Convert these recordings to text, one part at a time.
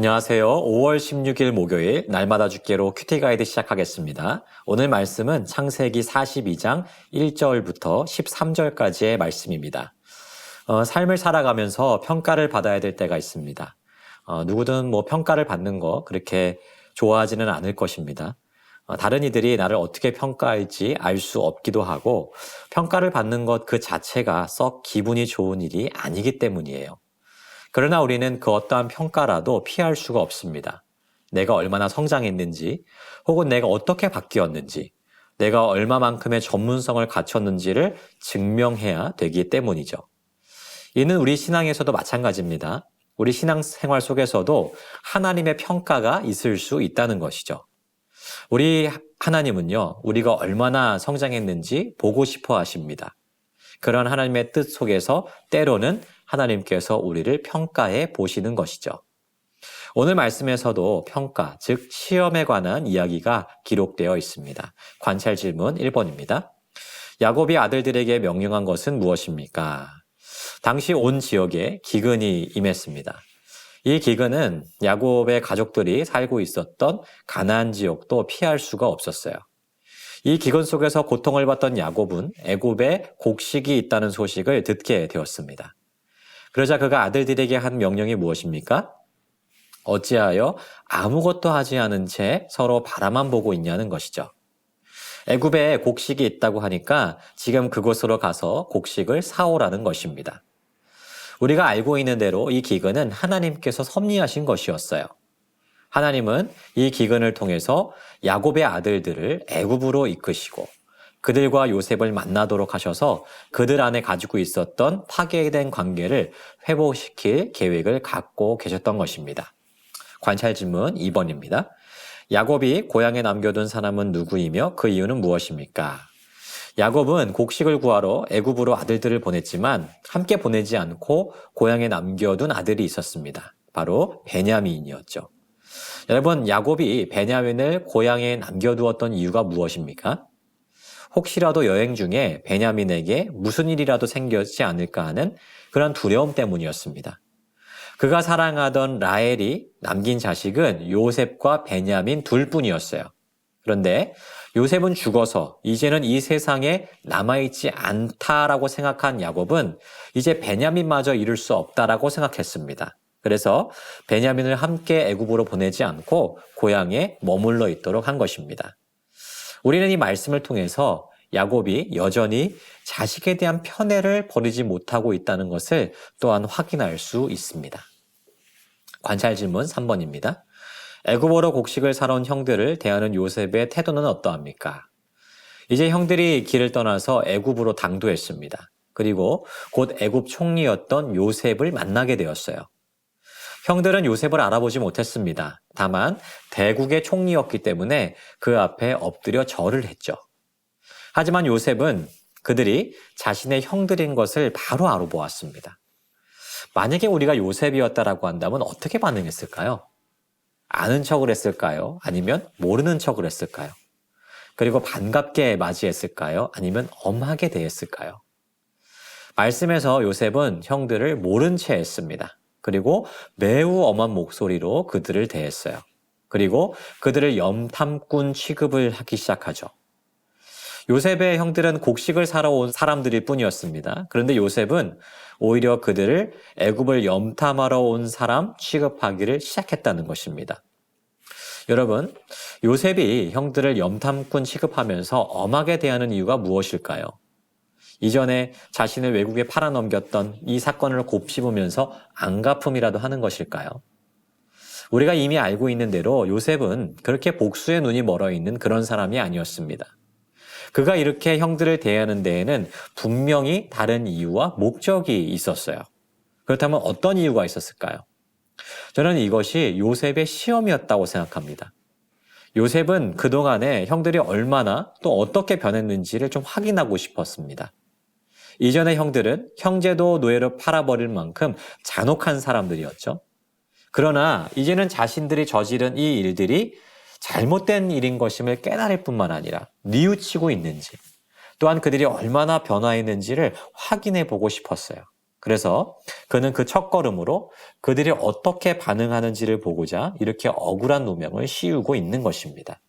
안녕하세요. 5월 16일 목요일 날마다 죽게로 큐티 가이드 시작하겠습니다. 오늘 말씀은 창세기 42장 1절부터 13절까지의 말씀입니다. 어, 삶을 살아가면서 평가를 받아야 될 때가 있습니다. 어, 누구든 뭐 평가를 받는 거 그렇게 좋아하지는 않을 것입니다. 어, 다른 이들이 나를 어떻게 평가할지 알 수 없기도 하고 평가를 받는 것 그 자체가 썩 기분이 좋은 일이 아니기 때문이에요. 그러나 우리는 그 어떠한 평가라도 피할 수가 없습니다. 내가 얼마나 성장했는지, 혹은 내가 어떻게 바뀌었는지, 내가 얼마만큼의 전문성을 갖췄는지를 증명해야 되기 때문이죠. 이는 우리 신앙에서도 마찬가지입니다. 우리 신앙 생활 속에서도 하나님의 평가가 있을 수 있다는 것이죠. 우리 하나님은요, 우리가 얼마나 성장했는지 보고 싶어 하십니다. 그런 하나님의 뜻 속에서 때로는 하나님께서 우리를 평가해 보시는 것이죠. 오늘 말씀에서도 평가, 즉 시험에 관한 이야기가 기록되어 있습니다. 관찰 질문 1번입니다. 야곱이 아들들에게 명령한 것은 무엇입니까? 당시 온 지역에 기근이 임했습니다. 이 기근은 야곱의 가족들이 살고 있었던 가나안 지역도 피할 수가 없었어요. 이 기근 속에서 고통을 받던 야곱은 애굽에 곡식이 있다는 소식을 듣게 되었습니다. 그러자 그가 아들들에게 한 명령이 무엇입니까? 어찌하여 아무것도 하지 않은 채 서로 바라만 보고 있냐는 것이죠. 애굽에 곡식이 있다고 하니까 지금 그곳으로 가서 곡식을 사오라는 것입니다. 우리가 알고 있는 대로 이 기근은 하나님께서 섭리하신 것이었어요. 하나님은 이 기근을 통해서 야곱의 아들들을 애굽으로 이끄시고 그들과 요셉을 만나도록 하셔서 그들 안에 가지고 있었던 파괴된 관계를 회복시킬 계획을 갖고 계셨던 것입니다. 관찰 질문 2번입니다. 야곱이 고향에 남겨둔 사람은 누구이며 그 이유는 무엇입니까? 야곱은 곡식을 구하러 애굽으로 아들들을 보냈지만 함께 보내지 않고 고향에 남겨둔 아들이 있었습니다. 바로 베냐민이었죠. 여러분, 야곱이 베냐민을 고향에 남겨두었던 이유가 무엇입니까? 혹시라도 여행 중에 베냐민에게 무슨 일이라도 생겼지 않을까 하는 그런 두려움 때문이었습니다. 그가 사랑하던 라헬이 남긴 자식은 요셉과 베냐민 둘 뿐이었어요. 그런데 요셉은 죽어서 이제는 이 세상에 남아있지 않다라고 생각한 야곱은 이제 베냐민마저 이룰 수 없다라고 생각했습니다. 그래서 베냐민을 함께 애굽으로 보내지 않고 고향에 머물러 있도록 한 것입니다. 우리는 이 말씀을 통해서 야곱이 여전히 자식에 대한 편애를 버리지 못하고 있다는 것을 또한 확인할 수 있습니다. 관찰 질문 3번입니다. 애굽어로 곡식을 사러 온 형들을 대하는 요셉의 태도는 어떠합니까? 이제 형들이 길을 떠나서 애굽으로 당도했습니다. 그리고 곧 애굽 총리였던 요셉을 만나게 되었어요. 형들은 요셉을 알아보지 못했습니다. 다만 대국의 총리였기 때문에 그 앞에 엎드려 절을 했죠. 하지만 요셉은 그들이 자신의 형들인 것을 바로 알아보았습니다. 만약에 우리가 요셉이었다라고 한다면 어떻게 반응했을까요? 아는 척을 했을까요? 아니면 모르는 척을 했을까요? 그리고 반갑게 맞이했을까요? 아니면 엄하게 대했을까요? 말씀에서 요셉은 형들을 모른 채 했습니다. 그리고 매우 엄한 목소리로 그들을 대했어요. 그리고 그들을 염탐꾼 취급을 하기 시작하죠. 요셉의 형들은 곡식을 사러 온 사람들일 뿐이었습니다. 그런데 요셉은 오히려 그들을 애굽을 염탐하러 온 사람 취급하기를 시작했다는 것입니다. 여러분, 요셉이 형들을 염탐꾼 취급하면서 엄하게 대하는 이유가 무엇일까요? 이전에 자신을 외국에 팔아넘겼던 이 사건을 곱씹으면서 안갚음이라도 하는 것일까요? 우리가 이미 알고 있는 대로 요셉은 그렇게 복수의 눈이 멀어 있는 그런 사람이 아니었습니다. 그가 이렇게 형들을 대하는 데에는 분명히 다른 이유와 목적이 있었어요. 그렇다면 어떤 이유가 있었을까요? 저는 이것이 요셉의 시험이었다고 생각합니다. 요셉은 그동안에 형들이 얼마나 또 어떻게 변했는지를 좀 확인하고 싶었습니다. 이전의 형들은 형제도 노예로 팔아버릴 만큼 잔혹한 사람들이었죠. 그러나 이제는 자신들이 저지른 이 일들이 잘못된 일인 것임을 깨달을 뿐만 아니라 뉘우치고 있는지 또한 그들이 얼마나 변화했는지를 확인해 보고 싶었어요. 그래서 그는 그 첫걸음으로 그들이 어떻게 반응하는지를 보고자 이렇게 억울한 누명을 씌우고 있는 것입니다.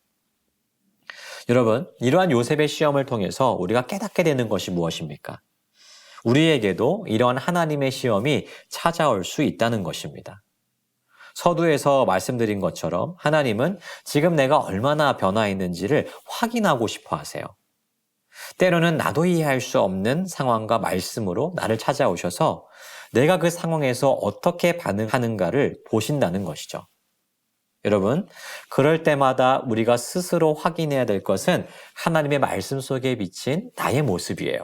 여러분, 이러한 요셉의 시험을 통해서 우리가 깨닫게 되는 것이 무엇입니까? 우리에게도 이러한 하나님의 시험이 찾아올 수 있다는 것입니다. 서두에서 말씀드린 것처럼 하나님은 지금 내가 얼마나 변화했는지를 확인하고 싶어 하세요. 때로는 나도 이해할 수 없는 상황과 말씀으로 나를 찾아오셔서 내가 그 상황에서 어떻게 반응하는가를 보신다는 것이죠. 여러분, 그럴 때마다 우리가 스스로 확인해야 될 것은 하나님의 말씀 속에 비친 나의 모습이에요.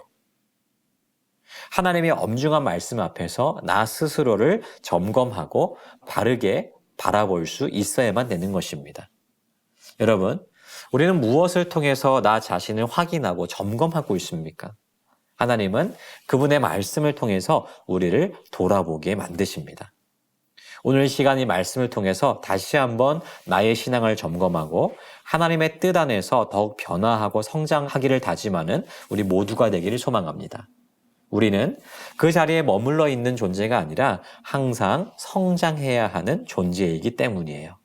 하나님의 엄중한 말씀 앞에서 나 스스로를 점검하고 바르게 바라볼 수 있어야만 되는 것입니다. 여러분, 우리는 무엇을 통해서 나 자신을 확인하고 점검하고 있습니까? 하나님은 그분의 말씀을 통해서 우리를 돌아보게 만드십니다. 오늘 시간 이 말씀을 통해서 다시 한번 나의 신앙을 점검하고 하나님의 뜻 안에서 더욱 변화하고 성장하기를 다짐하는 우리 모두가 되기를 소망합니다. 우리는 그 자리에 머물러 있는 존재가 아니라 항상 성장해야 하는 존재이기 때문이에요.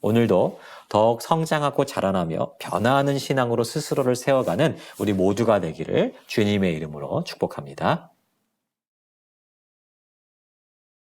오늘도 더욱 성장하고 자라나며 변화하는 신앙으로 스스로를 세워가는 우리 모두가 되기를 주님의 이름으로 축복합니다.